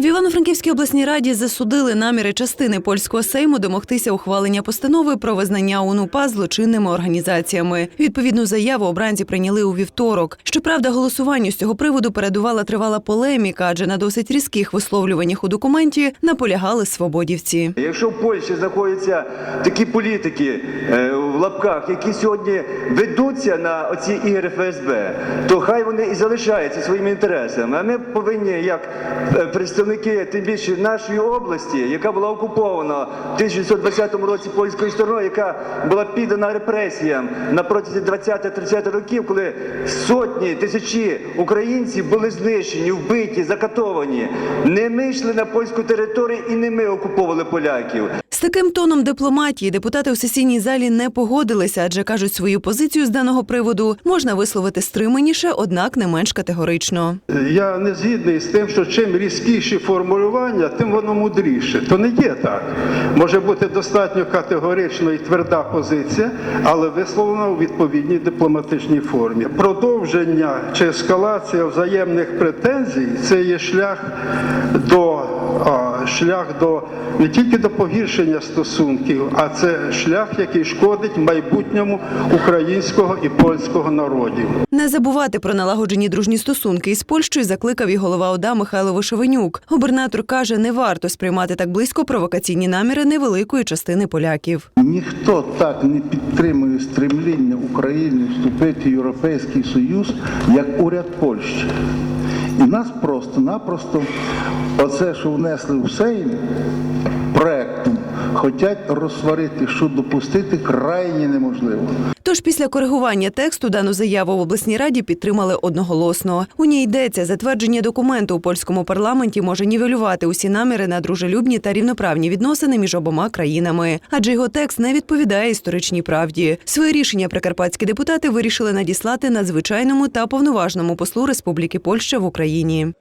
В Івано-Франківській обласній раді засудили наміри частини польського сейму домогтися ухвалення постанови про визнання УНУПА злочинними організаціями. Відповідну заяву обранці прийняли у вівторок. Щоправда, голосуванню з цього приводу передувала тривала полеміка, адже на досить різких висловлюваннях у документі наполягали свободівці. Якщо в Польщі знаходяться такі політики е, в лапках, які сьогодні ведуться на оці ігри ФСБ, то хай вони і залишаються своїми інтересами. А ми повинні, як е, представники тим більше нашої області, яка була окупована в 1920 році польською стороною, яка була піддана репресіям на протязі 20-30 років, коли сотні тисячі українців були знищені, вбиті, закатовані. Не ми йшли на польську територію і не ми окуповували поляків. Таким тоном дипломатії депутати у сесійній залі не погодилися, адже кажуть, свою позицію з даного приводу можна висловити стриманіше, однак не менш категорично. Я не згідний з тим, що чим різкіші формулювання, тим воно мудріше. То не є так. Може бути достатньо категорична і тверда позиція, але висловлена у відповідній дипломатичній формі. Продовження чи ескалація взаємних претензій це є шлях до шлях до не тільки до погіршення стосунків, а це шлях, який шкодить майбутньому українського і польського народів. Не забувати про налагоджені дружні стосунки із Польщею закликав і голова ОДА Михайло Вишевенюк. Губернатор каже, не варто сприймати так близько провокаційні наміри невеликої частини поляків. Ніхто так не підтримує стремління України вступити в Європейський Союз, як уряд Польщі. І нас просто-напросто оце, що внесли в Сейм хочуть розсварити, що допустити крайні неможливо. Тож після коригування тексту дану заяву в обласній раді підтримали одноголосно. У ній йдеться, затвердження документу у польському парламенті може нівелювати усі наміри на дружелюбні та рівноправні відносини між обома країнами, адже його текст не відповідає історичній правді. Своє рішення прикарпатські депутати вирішили надіслати надзвичайному та повноважному послу Республіки Польща в Україні.